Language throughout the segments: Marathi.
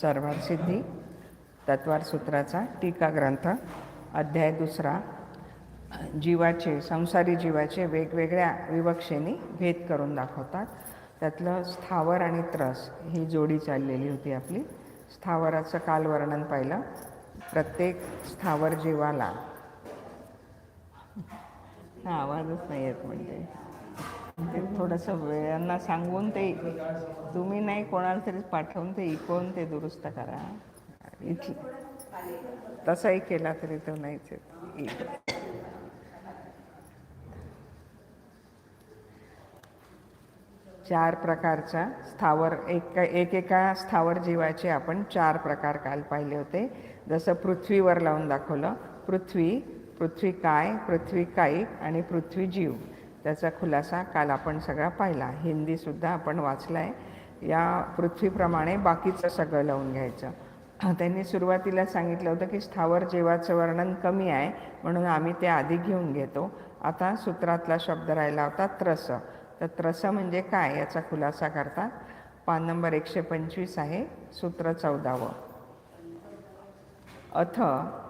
सर्वांसिद्धी तत्वार सूत्राचा टीका ग्रंथ अध्याय दुसरा. जीवाचे संसारी जीवाचे वेगवेगळ्या विवक्षेने भेद करून दाखवतात. त्यातलं स्थावर आणि त्रस ही जोडी चाललेली होती आपली. स्थावराचं काल वर्णन पाहिलं. प्रत्येक स्थावर जीवाला. हा आवाजच नाही येत म्हणजे ते थोडंसं वेळांना सांगून ते तुम्ही नाही कोणाला तरी पाठवून ते इकवून ते दुरुस्त करा. इथली. तसाही केला तरी तो नाहीच चार प्रकारचा स्थावर एक एकेका स्थावर जीवाचे आपण चार प्रकार काल पाहिले होते. जसं पृथ्वीवर लावून दाखवलं पृथ्वी पृथ्वी काय पृथ्वी कायिक आणि पृथ्वी जीव. त्याचा खुलासा काल आपण सगळा पाहिला. हिंदीसुद्धा आपण वाचला आहे या पृथ्वीप्रमाणे बाकीचं सगळं लावून घ्यायचं. त्यांनी सुरुवातीला सांगितलं होतं की स्थावर जीवाचं वर्णन कमी आहे म्हणून आम्ही ते आधी घेऊन घेतो. आता सूत्रातला शब्द राहिला होता त्रस. तर त्रस म्हणजे काय याचा खुलासा करतात? पान नंबर एकशे पंचवीस आहे सूत्र चौदावं. अथ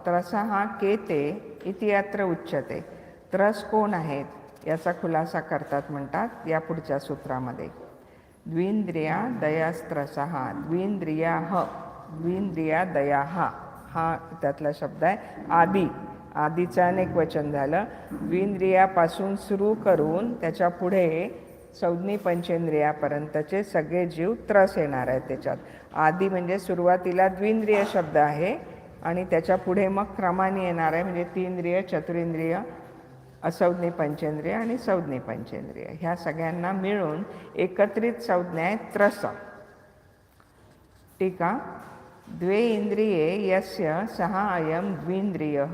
त्रस हा केते इति अत्र उच्यते. त्रस कोण आहेत? याचा खुलासा करतात म्हणतात या पुढच्या सूत्रामध्ये. द्विंद्रिया दयास्त्रस हा द्विंद्रिया ह द्विंद्रिया दया हा हा त्यातला शब्द आहे. आदी आदीचं अनेक वचन झालं. द्विंद्रियापासून सुरू करून त्याच्या पुढे संज्ञी पंचेंद्रियापर्यंतचे सगळे जीव त्रस येणार आहेत त्याच्यात. आदी म्हणजे सुरुवातीला द्विंद्रिय शब्द आहे आणि त्याच्या पुढे मग क्रमाने येणार आहे म्हणजे तींद्रिय चतुरेंद्रिय असंज्ञी पंचेंद्रिय आणि संज्ञी पंचेंद्रिय. ह्या सगळ्यांना मिळून एकत्रित संज्ञा आहे त्रस टीका द्वे इंद्रिये यस्य सहा अयम द्विंद्रिय.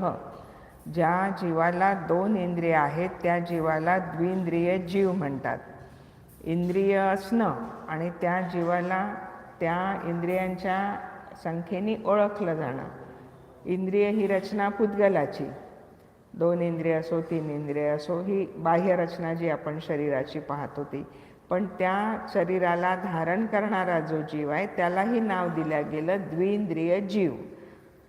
ज्या जीवाला दोन इंद्रिय आहेत त्या जीवाला द्विंद्रिय जीव म्हणतात. इंद्रिय असणं आणि त्या जीवाला त्या इंद्रियांच्या संख्येने ओळखलं जाणं. इंद्रिय ही रचना पुद्गलाची. दोन इंद्रिय असो तीन इंद्रिय असो ही बाह्य रचना जी आपण शरीराची पाहत होती पण त्या शरीराला धारण करणारा जो जीव आहे त्यालाही नाव दिलं गेलं द्विंद्रिय जीव.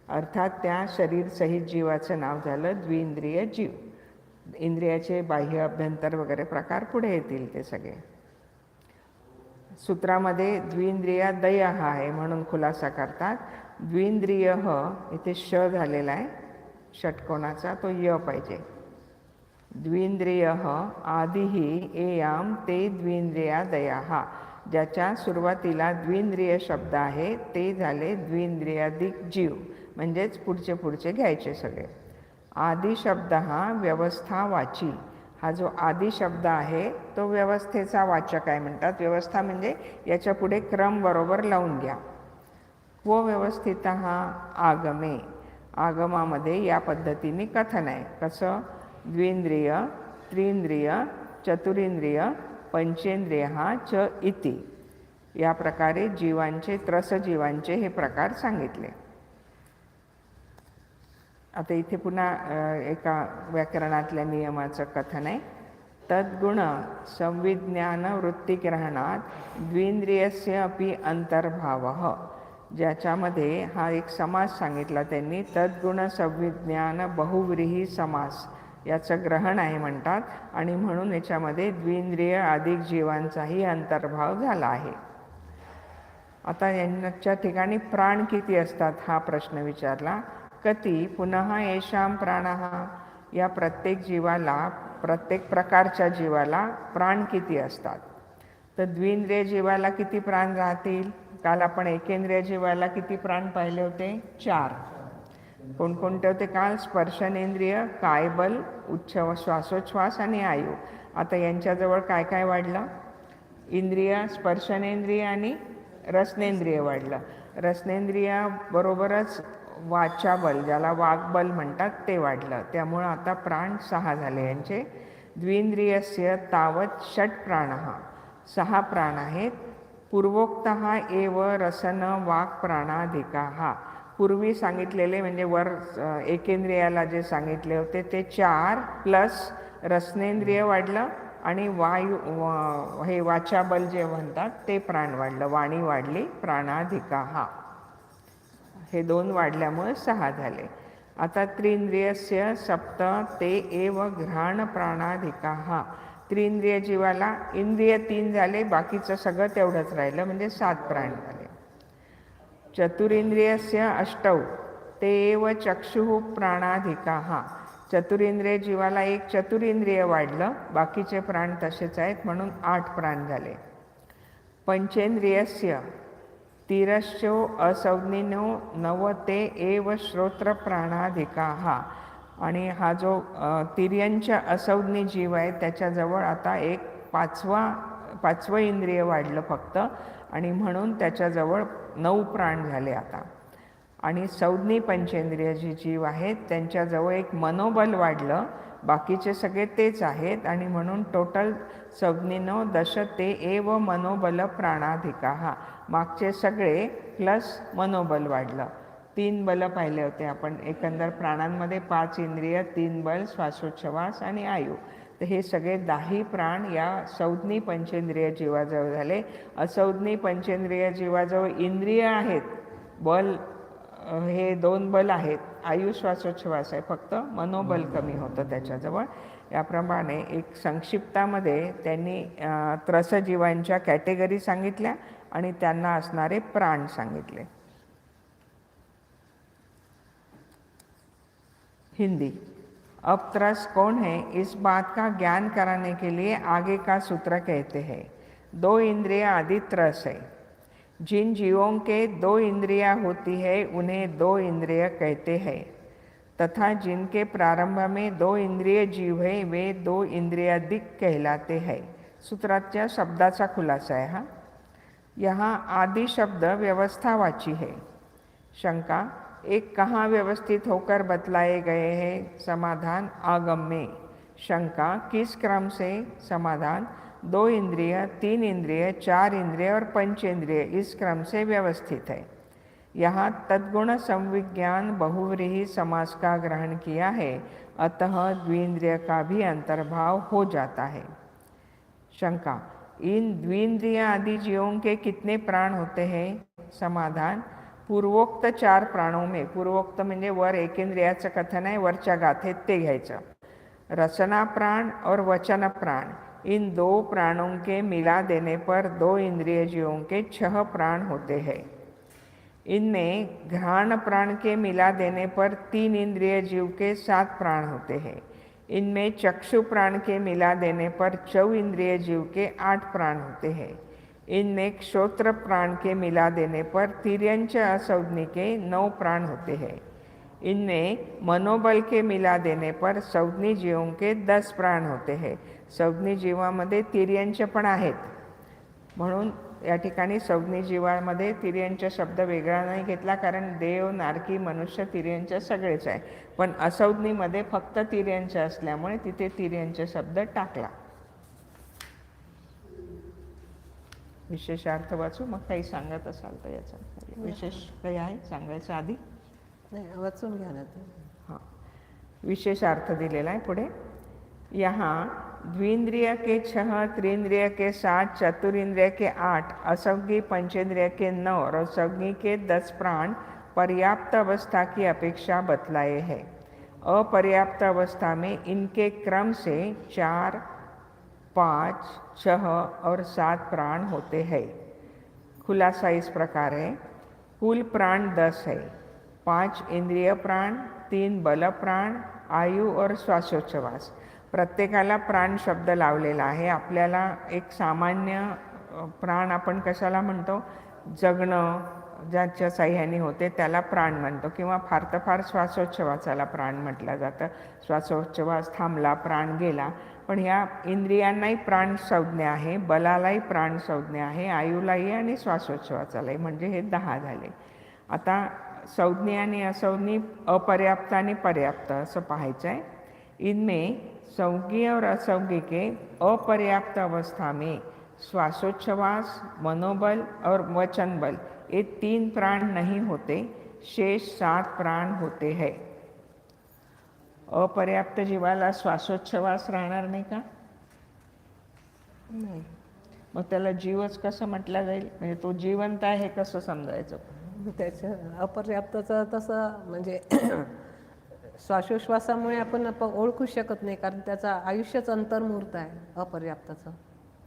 अर्थात त्या शरीरसहित जीवाचं नाव झालं द्विंद्रिय जीव. इंद्रियाचे बाह्य अभ्यंतर वगैरे प्रकार पुढे येतील ते सगळे. सूत्रामध्ये द्विंद्रिया दय हा आहे म्हणून खुलासा करतात. द्विंद्रिय ह इथे श झालेला आहे. षटकोणाचा तो य पाहिजे. द्विंद्रिय आधीही एयाम ते द्विंद्रिया दया. हा ज्याच्या सुरुवातीला द्विंद्रिय शब्द आहे ते झाले द्विंद्रियाधिक जीव. म्हणजेच पुढचे पुढचे घ्यायचे सगळे. आदी शब्द हा व्यवस्था वाची हा जो आदी शब्द आहे तो व्यवस्थेचा वाचक आहे म्हणतात. व्यवस्था म्हणजे याच्यापुढे क्रम बरोबर लावून घ्या. व व्यवस्थित हा आगमे. आगमामध्ये या पद्धतीने कथन आहे. कसं? द्विंद्रिय त्रिंद्रिय चतुरिंद्रिय पंचेंद्रिय हा च इति. या प्रकारे जीवांचे त्रसजीवांचे हे प्रकार सांगितले. आता इथे पुन्हा एका व्याकरणातल्या नियमाचं कथन आहे. तद्गुण संविज्ञान वृत्तिग्रहणात द्विंद्रियस्य अपि अंतर्भाव. ज्याच्यामध्ये हा एक समास सांगितला त्यांनी तद्गुण संविज्ञान बहुव्रीही समास. याचं ग्रहण आहे म्हणतात आणि म्हणून याच्यामध्ये द्विंद्रिय अधिक जीवांचाही अंतर्भाव झाला आहे. आता यांच्या ठिकाणी प्राण किती असतात हा प्रश्न विचारला. कती पुन्हा येशाम प्राण. या प्रत्येक जीवाला प्रत्येक प्रकारच्या जीवाला प्राण किती असतात? तर द्विंद्रिय जीवाला किती प्राण राहतील? काल आपण एकेंद्रिय जीवाला किती प्राण पाहिले होते? चार. कोणकोणते होते काल? स्पर्शनेंद्रिय कायबल उच्च श्वासोच्छ्वास आणि आयु. आता यांच्याजवळ काय काय वाढलं? इंद्रिय स्पर्शनेंद्रिय आणि रसनेंद्रिय वाढलं. रसनेंद्रियाबरोबरच वाचाबल ज्याला वाग्बल म्हणतात ते वाढलं. त्यामुळं आता प्राण सहा झाले यांचे. द्विंद्रियस्य तावत षट प्राण. सहा प्राण आहेत. पूर्वोक्त एव रसन वाक प्राणाधिका हा पूर्वी सांगितलेले म्हणजे वर एकेंद्रियाला जे सांगितले होते ते चार प्लस रसनेंद्रिय वाढलं आणि वायू वा हे वाचाबल जे म्हणतात ते प्राण वाढलं. वाणी वाढली प्राणाधिका. हा हे दोन वाढल्यामुळे सहा झाले. आता त्रिंद्रियस्य सप्त ते एव घ्राण प्राणाधिका हा त्रिंद्रिय जीवाला इंद्रिय तीन झाले बाकीचं सगळं तेवढंच राहिलं म्हणजे सात प्राण झाले. चतुरिंद्रियस्य अष्टौ ते एव चक्षुः प्राणाधिका. हा चतुरिंद्रिय जीवाला एक चतुरिंद्रिय वाढलं बाकीचे प्राण तसेच आहेत म्हणून आठ प्राण झाले. पंचेंद्रियस्य तिरश्चो असंज्ञिनो नव ते एव श्रोत्र प्राणाधिका हा आणि हा जो तिर्यांच्या असौज्ञी जीव आहे त्याच्याजवळ आता एक पाचवा पाचवं इंद्रिय वाढलं फक्त आणि म्हणून त्याच्याजवळ नऊ प्राण झाले आता. आणि संज्ञी पंचेंद्रिय जी जीव आहेत त्यांच्याजवळ एक मनोबल वाढलं बाकीचे सगळे तेच आहेत आणि म्हणून टोटल संज्ञिनो दश ते एव मनोबल प्राणाधिका. हा मागचे सगळे प्लस मनोबल वाढलं. तीन बल पाहिले होते. आपण एकंदर प्राणांमध्ये पाच इंद्रिय तीन बल श्वासोच्छवास आणि आयु. तर हे सगळे दाही प्राण या संज्ञी पंचेंद्रिय जीवाजवळ झाले. असंज्ञी पंचेंद्रिय जीवाजवळ इंद्रिय आहेत. बल हे दोन बल आहेत. आयु श्वासोच्छवास आहे. फक्त मनोबल कमी होतं त्याच्याजवळ. याप्रमाणे एक संक्षिप्तामध्ये त्यांनी त्रसजीवांच्या कॅटेगरी सांगितल्या आणि त्यांना असणारे प्राण सांगितले. हिंदी। अब त्रस कौन है? इस बात का ज्ञान कराने के लिए आगे का सूत्र कहते हैं। दो इंद्रिया आदि त्रस है। जिन जीवों के दो इंद्रिया होती है उन्हें दो इंद्रिय कहते हैं। तथा जिनके प्रारंभ में दो इंद्रिय जीव है वे दो इंद्रियाधिक कहलाते हैं। सूत्राच्या शब्दाचा खुलासा आहे हा। यहाँ आदि शब्द व्यवस्थावाची है। शंका एक कहाँ व्यवस्थित होकर बतलाए गए हैं समाधान? आगम में। शंका, किस क्रम से? समाधान। दो इंद्रिय, तीन इंद्रिय, चार इंद्रिय और पंचेंद्रिय इस क्रम से व्यवस्थित है। यहाँ तद्गुण संविज्ञान बहुव्रीही समास का ग्रहण किया है, अतः द्विंद्रिय का भी अंतर्भाव हो जाता है। शंका, इन द्विंद्रिय आदि जीवों के कितने प्राण होते हैं? समाधान पूर्वोक्त चार प्राणों में. पूर्वोक्त म्हणजे वर एकेंद्रियाचं कथन आहे वरच्या गाथेत ते घ्यायचं. रचना प्राण और वचन प्राण. इन दो प्राणों के मिला देने पर दो इंद्रिय जीवों के छह प्राण होते हैं. इनमें घ्राण प्राण के मिला देने पर तीन इंद्रिय जीव के सात प्राण होते हैं. इनमें चक्षु प्राण के मिला देने पर चौ इंद्रिय जीव के आठ प्राण होते हैं. इनमें क्षोत्र प्राण के मिला देने पर तिर्यंच असौज्ञ के नौ प्राण होते हैं। इनमें मनोबल के मिला देने पर संज्ञी जीवों के दस प्राण होते हैं। संज्ञी जीवामध्ये तिर्यंच पण आहेत। म्हणून या ठिकाणी संज्ञी जीवामध्ये तिर्यंच शब्द वेगळा नाही घेतला कारण देव नारकी मनुष्य तिर्यंच सगळेच आहे. पण असौज्ञीमध्ये फक्त तिर्यंच असल्यामुळे तिथे तिर्यंच शब्द टाकला. विशेषार्थ वाचू मग काही सांगत असाल तर याचा विशेष काही आहे सांगायचं आधी? नाही वाचून घ्या ना हाँ. विशेष अर्थ दिलेला है पुढे. यहाँ द्विंद्रिय के छह त्रिंद्रिय के सात चतुरिंद्रिय के आठ असंज्ञी पंचेंद्रिय के नौ और असंज्ञी के दस प्राण पर्याप्त अवस्था की अपेक्षा बतलाए हैं। अपर्याप्त अवस्था में इनके क्रम से चार पाँच छः और सात प्राण होते हैं। खुलासा इस प्रकार है। कुल प्राण दस है। पांच इंद्रिय प्राण तीन बल प्राण आयु और श्वासोच्छवास। प्रत्येकाला प्राण शब्द लावलेला आहे. आपल्याला एक सामान्य प्राण आपण कशाला म्हणतो? जगणं ज्याच्या साह्याने होते त्याला प्राण म्हणतो किंवा फार तर फार श्वासोच्छवासाला प्राण म्हटलं जातं. श्वासोच्छवास थांबला प्राण गेला पण ह्या इंद्रियांनाही प्राण संज्ञा आहे बलालाही प्राण संज्ञा आहे आयुलाही आणि श्वासोच्छवासालाही म्हणजे हे दहा झाले. आता संज्ञा आणि असंज्ञी अपर्याप्त आणि पर्याप्त असं पाहायचं आहे इनमें संज्ञी और असंज्ञी के अपर्याप्त अवस्था में श्वासोच्छवास मनोबल और वचन बल ये तीन प्राण नहीं होते शेष सात प्राण होते हैं। अपर्याप्त जीवाला श्वासोच्छवास राहणार नाही का? नाही. मग त्याला जीवच कसं म्हटलं जाईल? म्हणजे तो जिवंत आहे कसं समजायचं? त्याच्या अपर्याप्तचं तसं म्हणजे श्वासोश्वासामुळे आपण ओळखू शकत नाही कारण त्याचा आयुष्यच अंतर्मूर्त आहे अपर्याप्ताचं.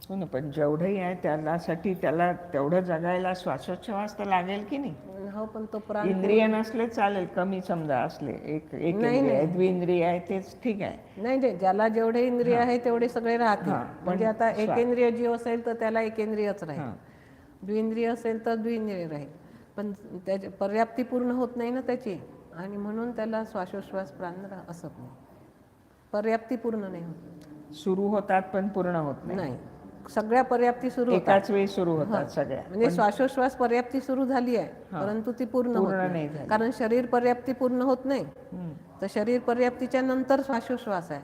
हो ना पण जेवढंही आहे त्यालासाठी त्याला तेवढं जगायला श्वासोच्छवास तर लागेल की नाही? हो पण तो प्राण इंद्रिय नसले चालेल कमी समजा असले. एक एक नाही, इंद्रिय आहे. द्विंद्रिय आहे तेच ठीक आहे. नाही नाही ज्याला जेवढे इंद्रिय आहे तेवढे सगळे राहतील. हा, पण म्हणजे आता स्वा- एकेंद्रिय जीव असेल तर त्याला एकेंद्रियच राहील. हां. द्विंद्रिय असेल तर द्विंद्रिय राहील. पण त्याची पर्याप्ती पूर्ण होत नाही ना त्याची. आणि म्हणून त्याला श्वासोश्वास प्राण रा- असत नाही पर्याप्ती पूर्ण नाही होत. सुरू होतात पण पूर्ण होत नाही. नाही. सगळ्या पर्याप्ती सुरू एकाच वेळी सुरू होतात सगळ्या. म्हणजे श्वासोश्वास पर्याप्ती सुरू झाली आहे परंतु ती पूर्ण होत नाही. कारण शरीर पर्याप्ती पूर्ण होत नाही. तर शरीर पर्याप्तीच्या नंतर श्वासोश्वास आहे.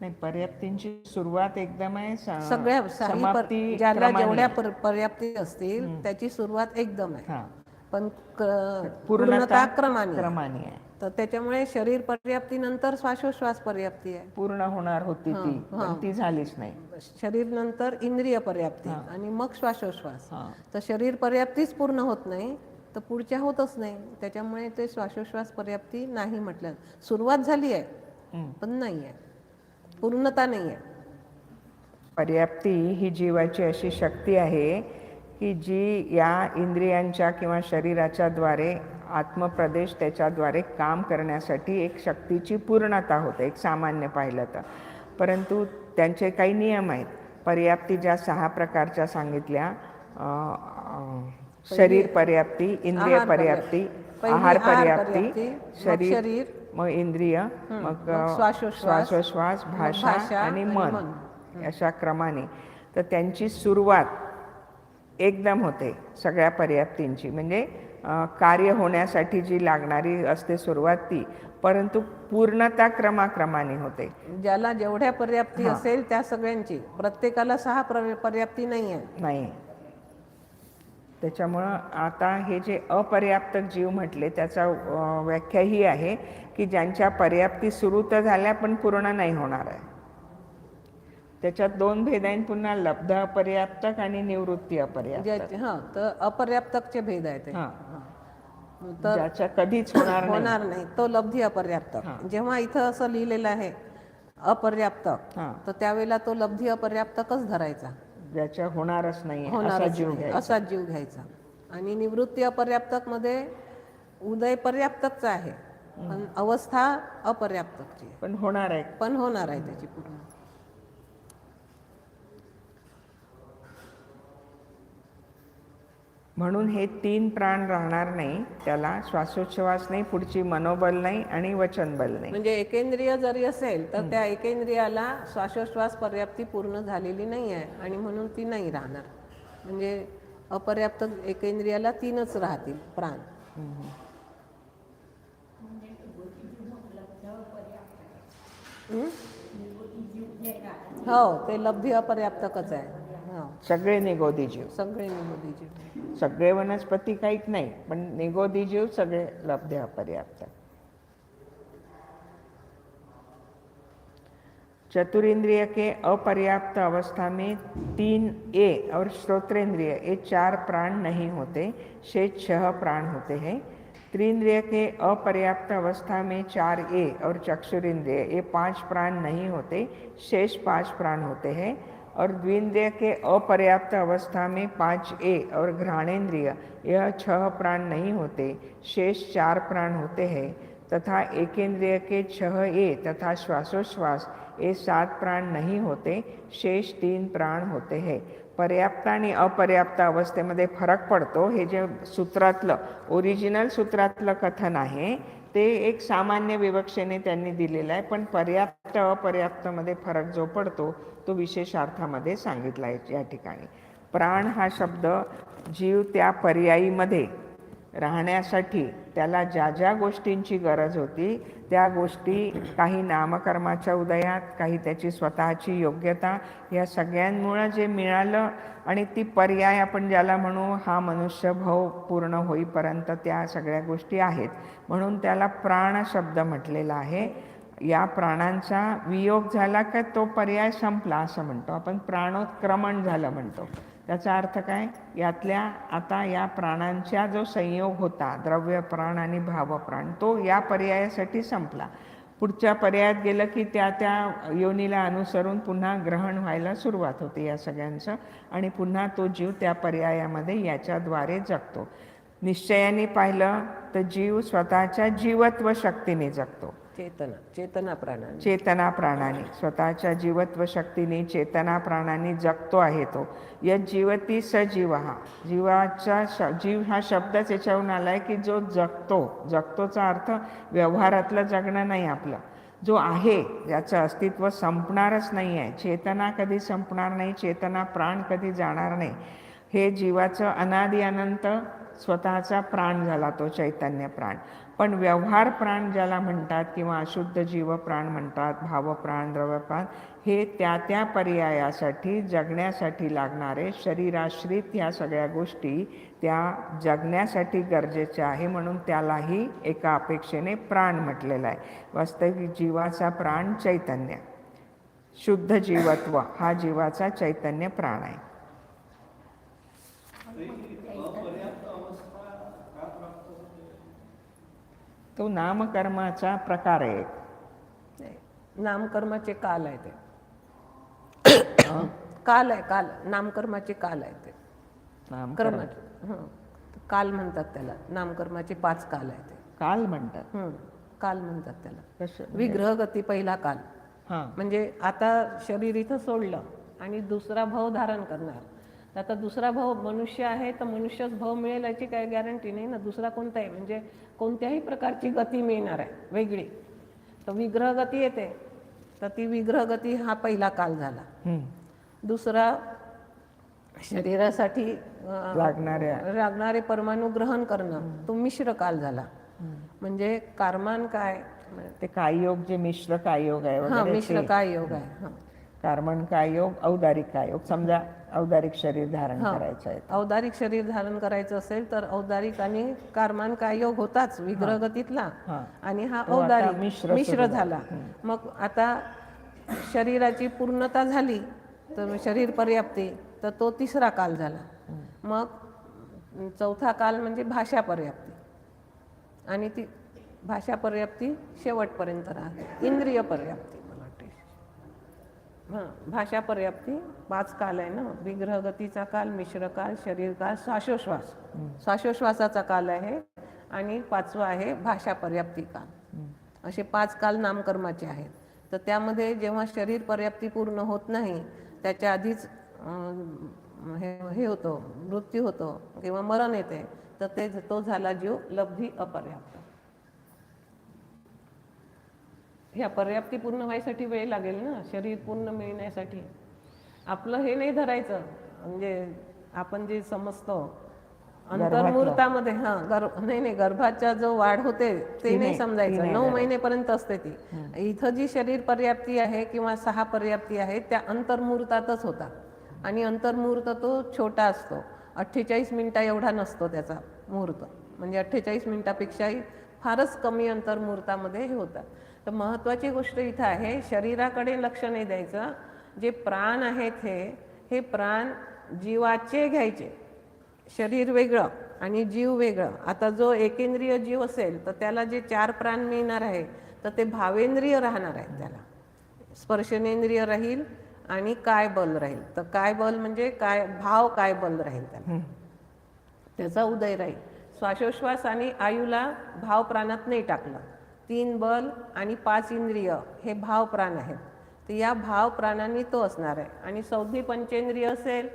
नाही पर्याप्तींची सुरुवात एकदम आहे सगळ्या ज्याला. जेवढ्या पर- पर्याप्ती असतील त्याची सुरुवात एकदम आहे. पण पूर्णता क्रमाने. क्रमाने आहे. तर त्याच्यामुळे शरीर पर्याप्तीनंतर श्वासोश्वास पर्याप्ती आहे. पूर्ण होणार होती ती पण ती झालीच नाही. शरीर नंतर इंद्रिय पर्याप्ती आणि मग श्वासोश्वास. हां. तर शरीर पर्याप्तीच पूर्ण होत नाही तर पुढच्या होतच नाही. त्याच्यामुळे ते श्वासोश्वास पर्याप्ती नाही म्हटलं. सुरुवात झाली आहे. पण नाही आहे. पूर्णता नाही आहे. पर्याप्ती ही जीवाची अशी शक्ती आहे की जी या इंद्रियांच्या किंवा शरीराच्या द्वारे आत्मप्रदेश त्याच्याद्वारे काम करण्यासाठी एक शक्तीची पूर्णता होते एक सामान्य पाहिलं तर. परंतु त्यांचे काही नियम आहेत. पर्याप्ती ज्या सहा प्रकारच्या सांगितल्या शरीर पर्याप्ती इंद्रिय पर्याप्ती आहार पर्याप्ती शरीर मग इंद्रिय मग श्वासोश्वास, भाषा आणि मन. अशा क्रमाने. तर त्यांची सुरुवात एकदम होते सगळ्या पर्याप्तींची. म्हणजे कार्य होण्यासाठी जी लागणारी असते सुरुवात ती. परंतु पूर्णता क्रमाक्रमाने होते. ज्याला जेवढ्या पर्याप्ती असेल त्या सगळ्यांची. प्रत्येकाला सहा पर्य- पर्याप्ती नाही आहे नाही. त्याच्यामुळं आता हे जे अपर्याप्त जीव म्हटले त्याचा व्याख्या ही आहे की ज्यांच्या पर्याप्ती सुरू तर झाल्या पण पूर्ण नाही होणार आहे. त्याच्यात दोन भेद आहेत पुन्हा लब्ध अपर्याप्तक आणि निवृत्ती अपर्याप्त हा तर अपर्याप्तकचे भेद आहेत. हा. तर ज्याच्या कधीच होणार नाही. होणार नाही. तो लब्धी अपर्याप्तक जेव्हा इथं असं लिहिलेलं आहे अपर्याप्तक हा. तर त्यावेळेला तो लब्धी अपर्याप्तकच धरायचा. ज्याच्या होणारच नाही असा जीव घ्यायचा. असा जीव घ्यायचा. आणि निवृत्ती अपर्याप्तकमध्ये उदय पर्याप्तकचा आहे पण अवस्था अपर्याप्तकची आहे. पण होणार आहे. पण होणार आहे त्याची पूर्ण. म्हणून हे तीन प्राण राहणार नाही त्याला श्वासोच्छवास नाही पुढची मनोबल नाही आणि वचनबल नाही. म्हणजे एकेंद्रिय जरी असेल तर त्या एकेंद्रियाला श्वासोश्वास पर्याप्ती पूर्ण झालेली नाही आहे आणि म्हणून ती नाही राहणार. म्हणजे अपर्याप्त एकेंद्रियाला तीनच राहतील प्राण. हं? हो ते लब्धी अपर्याप्तकच आहे. हो सगळे निगोदी जीव. सगळे निगोदीचे सगळे वनस्पती काहीच नाही पण निगोदी जीव सगळे लब्ध अपर्याप्त चतुरिंद्रिय के अपर्याप्त अवस्था में तीन ए और श्रोत्रेंद्रिय ये चार प्राण नहीं होते शेष छह प्राण होते हैं। त्रिंद्रिय के अपर्याप्त अवस्था में चार ए और चक्षुरिंद्रिय ये पांच प्राण नहीं होते शेष पांच प्राण होते हैं। और द्विंद्रिय के अपर्याप्त अवस्था में पांच ए और घ्राणेन्द्रिय यह छह प्राण नहीं होते शेष चार प्राण होते हैं तथा एकेंद्रिय के छह ए तथा श्वासोश्वास ये सात प्राण नहीं होते शेष तीन प्राण होते हैं। पर्याप्त आणि अपर्याप्त अवस्थेमध्ये फरक पडतो हे जे सूत्रातलं ओरिजिनल सूत्रातलं कथन आहे ते एक सामान्य विवक्षेने त्यांनी दिलेलं आहे पण पर्याप्त अपर्याप्तमध्ये फरक जो पडतो तो विशेषार्थामध्ये सांगितला आहे या ठिकाणी. प्राण हा शब्द जीव त्या पर्यायीमध्ये राहण्यासाठी त्याला ज्या ज्या गोष्टींची गरज होती त्या गोष्टी काही नामकर्माच्या उदयात काही त्याची स्वतःची योग्यता या सगळ्यांमुळं जे मिळालं आणि ती पर्याय आपण ज्याला म्हणू हा मनुष्यभाव पूर्ण होईपर्यंत त्या सगळ्या गोष्टी आहेत. म्हणून त्याला प्राण शब्द म्हटलेला आहे. या प्राणांचा वियोग झाला का तो पर्याय संपला असं म्हणतो. आपण प्राणोत्क्रमण झालं म्हणतो. त्याचा अर्थ काय? यातल्या आता या प्राणांचा जो संयोग होता द्रव्य प्राण आणि भावप्राण तो या पर्यायासाठी संपला. पुढच्या पर्यायात गेलं की त्या त्या योनीला अनुसरून पुन्हा ग्रहण व्हायला सुरुवात होते या सगळ्यांचं आणि पुन्हा तो जीव त्या पर्यायामध्ये याच्याद्वारे जगतो. निश्चयाने पाहिलं तर जीव स्वतःच्या जीवत्व शक्तीने जगतो. चेतना चेतना प्राणाने. चेतना प्राणाने. स्वतःच्या जीवत्व शक्तीने चेतना प्राणाने जगतो आहे तो. या जीवती सजीव हा जीवाचा श जीव हा शब्दच याच्यावरून आहे की जो जगतो. जगतोचा अर्थ व्यवहारातलं जगणं नाही आपलं. जो आहे ज्याचं अस्तित्व संपणारच नाही आहे. चेतना कधी संपणार नाही चेतना प्राण कधी जाणार नाही. हे जीवाचं अनादि अनंत स्वतःचा प्राण झाला तो चैतन्य प्राण. पण व्यवहार प्राण ज्याला म्हणतात किंवा अशुद्ध जीव प्राण म्हणतात भावप्राण द्रव्यप्राण हे त्या त्या पर्यायासाठी जगण्यासाठी लागणारे शरीराश्रित ह्या सगळ्या गोष्टी त्या जगण्यासाठी गरजेच्या आहे म्हणून त्यालाही एका अपेक्षेने प्राण म्हटलेलं आहे. वास्तविक जीवाचा प्राण चैतन्य. शुद्ध जीवत्व हा जीवाचा चैतन्य प्राण आहे. तो नामकर्माचा प्रकार आहे. नामकर्माचे काल आहे ते. काल आहे काल. नामकर्माचे काल आहे ते. नामकर्म. कर्माचे. हं. काल म्हणतात त्याला. नामकर्माचे पाच काल आहे ते. काल म्हणतात. काल म्हणतात त्याला. कसं विग्रह गती पहिला काल. हां. म्हणजे आता शरीर इथं सोडलं आणि दुसरा भाव धारण करणार. आता दुसरा भाव मनुष्य आहे तर मनुष्यच भाव मिळेल याची काही गॅरंटी नाही ना. दुसरा कोणता आहे? म्हणजे कोणत्याही प्रकारची गती मिळणार आहे वेगळी. तर विग्रह गती येते. तर ती विग्रह गती हा पहिला काल झाला. दुसरा शरीरासाठी अं, लागणाऱ्या लागणारे परमाणू ग्रहण करणं तो मिश्र काल झाला. म्हणजे कार्मान काय? ते कायोग जे मिश्र कायोग आहे हा वगैरे मिश्र. काय योग आहे हा कार्बन कायोग औदारिक कायोग समजा औदारिक शरीर धारण करायचं आहे औदारिक शरीर धारण करायचं असेल तर औदारिक आणि कार्मान काय योग होताच विग्रहगतीतला. हां. आणि हा तो आता औदारिक मिश्र मिश्र झाला. मग आता शरीराची पूर्णता झाली तर शरीर पर्याप्ती तर तो तिसरा काल झाला. मग चौथा काल म्हणजे भाषा पर्याप्ती. आणि ती भाषा पर्याप्ती शेवटपर्यंत राहते. इंद्रिय पर्याप्ती. हां भाषा पर्याप्ती पाच काल आहे ना. विग्रहगतीचा काल मिश्र काल शरीर काल श्वासोश्वास. श्वासोश्वासाचा काल आहे आणि पाचवा आहे भाषा पर्याप्ती काल असे पाच काल नामकर्माचे आहेत. तर त्यामध्ये जेव्हा शरीर पर्याप्ती पूर्ण होत नाही त्याच्या आधीच हे हे होतं मृत्यू होतो किंवा मरण येते तर ते तो झाला जीव लब्धी अपर्याप्त. ह्या पर्याप्ती पूर्ण व्हायसाठी वेळ लागेल ना? शरीर पूर्ण मिळण्यासाठी. आपलं हे नाही धरायचं. म्हणजे आपण जे समजतो अंतर्मुहूर्तामध्ये हा गर्भ नाही नाही गर्भाच्या जो वाढ होते ते नाही समजायचं. नऊ महिनेपर्यंत असते ती. इथं जी शरीर पर्याप्ती आहे किंवा सहा पर्याप्ती आहे त्या अंतर्मुहूर्तातच होतात. आणि अंतर्मुहूर्त तो छोटा असतो. अठ्ठेचाळीस मिनिटा एवढा नसतो त्याचा मुहूर्त. म्हणजे अठ्ठेचाळीस मिनिटापेक्षाही फारच कमी अंतर्मुहूर्तामध्ये हे होतात. तर महत्त्वाची गोष्ट इथं आहे शरीराकडे लक्ष नाही द्यायचं. जे प्राण आहेत हे हे प्राण जीवाचे घ्यायचे. शरीर वेगळं आणि जीव वेगळं. आता जो एकेंद्रिय जीव असेल तर त्याला जे चार प्राण मिळणार आहे तर ते भावेंद्रिय राहणार आहे त्याला. स्पर्शनेंद्रिय राहील आणि काय बल राहील. तर काय बल म्हणजे काय भाव काय बल राहील त्याला. त्याचा उदय राहील. श्वासोश्वास आणि आयुला भाव प्राणात नाही टाकलं. तीन बल आणि पाच इंद्रिय हे भाव प्राण आहेत. तर या भाव प्राणांनी तो असणार आहे. आणि चौथी पंचेंद्रिय असेल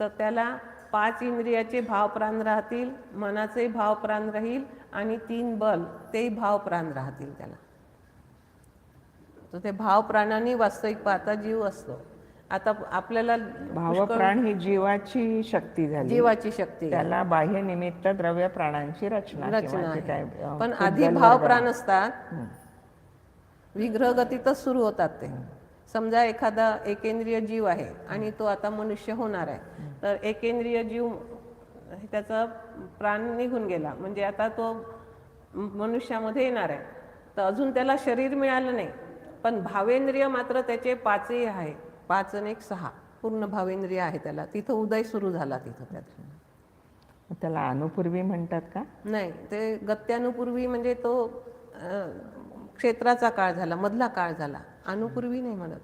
तर त्याला पाच इंद्रियाचे भाव प्राण राहतील मनाचे भाव प्राण राहील आणि तीन बल तेही भाव प्राण राहतील त्याला. तर ते भावप्राणांनी वास्तविक पाहता जीव असतो. आता आपल्याला भावप्राण ही जीवाची शक्ती झाली. जीवाची शक्ती. त्याला बाह्य निमित्त द्रव्य प्राणांची रचना रचना पण आधी भाव. प्राण असतात. विग्रह गतीतच सुरू होतात ते. समजा एखादा एकेंद्रिय जीव आहे आणि तो आता मनुष्य होणार आहे. तर एकेंद्रिय जीव त्याचा प्राण निघून गेला. म्हणजे आता तो मनुष्यामध्ये येणार आहे. तर अजून त्याला शरीर मिळालं नाही. पण भावेंद्रिय मात्र त्याचे पाचही आहे. पाच आणि एक सहा. पूर्ण भावेंद्रिय आहे त्याला. तिथं उदय सुरू झाला तिथं त्यात त्याला अनुपूर्वी म्हणतात का? नाही ते गत्यानुपूर्वी म्हणजे तो अं, क्षेत्राचा काळ झाला मधला काळ झाला. अनुपूर्वी नाही म्हणत.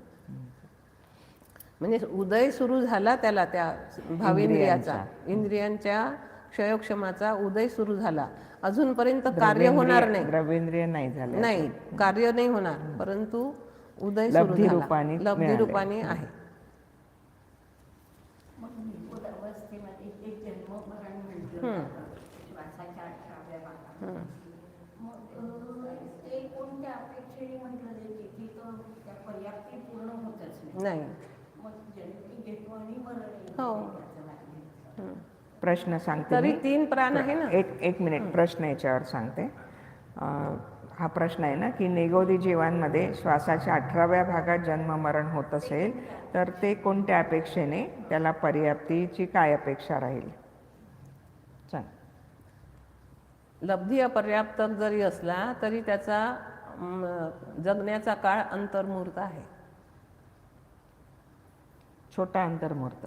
म्हणजे उदय सुरू झाला त्याला त्या भावेंद्रियाचा. इंद्रियांच्या क्षयोक्षमाचा उदय सुरू झाला. अजूनपर्यंत कार्य होणार नाही. द्रवेंद्रिय नाही झाले नाही कार्य नाही होणार. परंतु उदय सुरू लब्धी रूपाने लब्धी. रूपाने आहे. नाही. हो. प्रश्न सांगते तरी. तीन प्राण आहे ना. एक एक मिनिट. प्रश्न याच्यावर सांगते. हा प्रश्न आहे ना की निगोदी जीवांमध्ये श्वासाच्या अठराव्या भागात जन्म मरण होत असेल तर ते कोणत्या अपेक्षेने? त्याला पर्याप्तीची काय अपेक्षा राहील? सांग लब्धी अपर्याप्त जरी असला तरी त्याचा जगण्याचा काळ अंतर्मुहूर्त आहे. छोटा अंतर्मुहूर्त.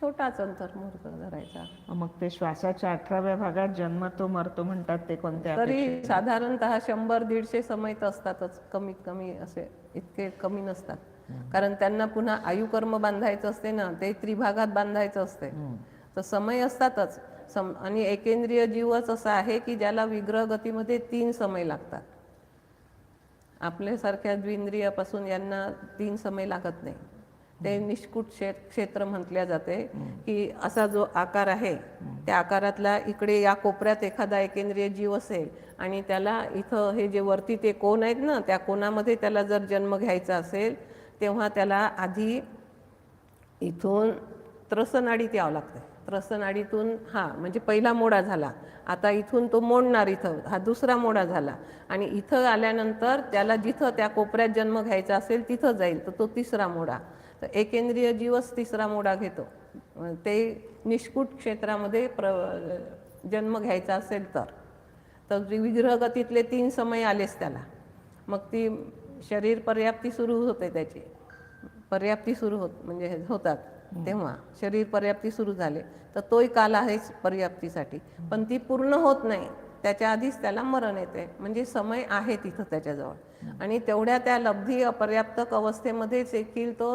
छोटाच अंतर्मुहूर्त धरायचा. मग ते श्वासाच्या अठराव्या भागात जन्म तो मरतो म्हणतात ते कोणत्या तरी साधारणतः शंभर दीडशे समय तर असतातच. कमीत कमी असे इतके कमी नसतात. कारण त्यांना पुन्हा आयुकर्म बांधायचं असते ना ते त्रिभागात बांधायचं असते. तर समय असतातच. सम आणि एकेंद्रिय जीवच असा आहे की ज्याला विग्रह गतीमध्ये तीन समय लागतात. आपल्यासारख्या द्विंद्रियापासून यांना तीन समय लागत नाही. ते निष्कुट क्षे क्षेत्र म्हटल्या जाते की असा जो आकार आहे त्या आकारातला इकडे या कोपऱ्यात एखादा एकेंद्रिय जीव असेल आणि त्याला इथं हे जे वरती ते कोण आहेत ना त्या कोणामध्ये त्याला जर जन्म घ्यायचा असेल तेव्हा त्याला आधी इथून त्रसनाडीत यावं लागतं त्रसनाडीतून हा म्हणजे पहिला मोडा झाला. आता इथून तो मोडणार इथं हा दुसरा मोडा झाला. आणि इथं आल्यानंतर त्याला जिथं त्या कोपऱ्यात जन्म घ्यायचा असेल तिथं जाईल तर तो तिसरा मोडा. तर एकेंद्रिय जीवच तिसरा मोडा घेतो. ते निष्कुट क्षेत्रामध्ये प्र जन्म घ्यायचा असेल तर. तर विग्रह गतीतले तीन समय आलेच त्याला. मग ती शरीर पर्याप्ती सुरू होते त्याची. पर्याप्ती सुरू होत म्हणजे हे होतात. तेव्हा शरीर पर्याप्ती सुरू झाले. तर तोही काल आहेच पर्याप्तीसाठी. पण ती पूर्ण होत नाही. त्याच्या आधीच त्याला मरण येते म्हणजे समय आहे तिथं त्याच्याजवळ. आणि तेवढ्या त्या लब्धी अपर्याप्तक अवस्थेमध्येच देखील तो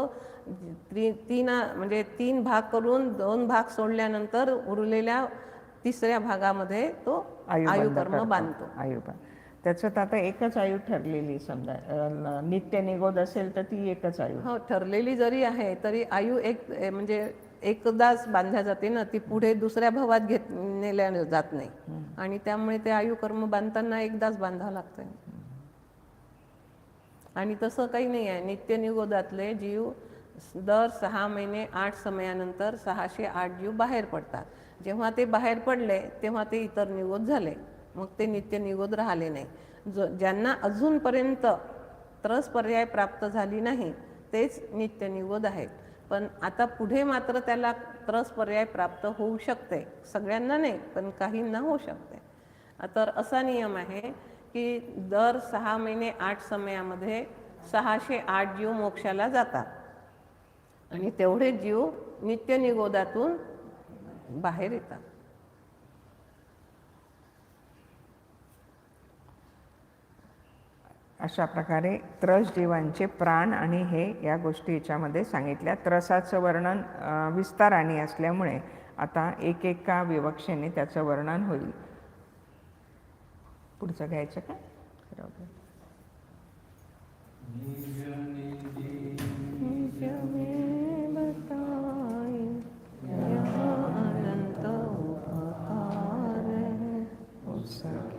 तीन म्हणजे तीन भाग करून दोन भाग सोडल्यानंतर उरलेल्या तिसऱ्या भागामध्ये तो आयुकर्म. बांधतो. आयु बंद. त्याच्यात आता एकच आयु ठरलेली समजा नित्य निगोद असेल तर ती एकच आयु. हो ठरलेली जरी आहे तरी आयु एक म्हणजे एकदाच बांधल्या जाते ना ती पुढे दुसऱ्या भावात घेत नेल्या जात नाही. आणि त्यामुळे ते आयु कर्म बांधताना एकदाच बांधावं लागतंय. आणि तसं काही नाही आहे. नित्य निगोदातले जीव दर सहा महिने आठ समयानंतर सहाशे आठ जीव बाहेर पडतात. जेव्हा ते बाहेर पडले तेव्हा ते इतर निगोद झाले. मग ते नित्य निगोद राहिले नाही. जो ज्यांना अजूनपर्यंत त्रस पर्याय प्राप्त झाली नाही तेच नित्य निगोद आहेत. पण आता पुढे मात्र त्याला त्रस पर्याय प्राप्त होऊ शकते. सगळ्यांना नाही पण काहींना होऊ शकते. तर असा नियम आहे की दर सहा महिने आठ समयामध्ये सहाशे आठ जीव मोक्षाला जातात. आणि तेवढे जीव नित्य निगोदातून बाहेर येतात. अशा प्रकारे त्रस जीवांचे प्राण आणि हे या गोष्टी याच्यामध्ये सांगितल्या. त्रसाचं वर्णन विस्ताराने असल्यामुळे आता एक एक का विवक्षेने त्याचं वर्णन होईल. पुढचं घ्यायचं का? बरोबर. So.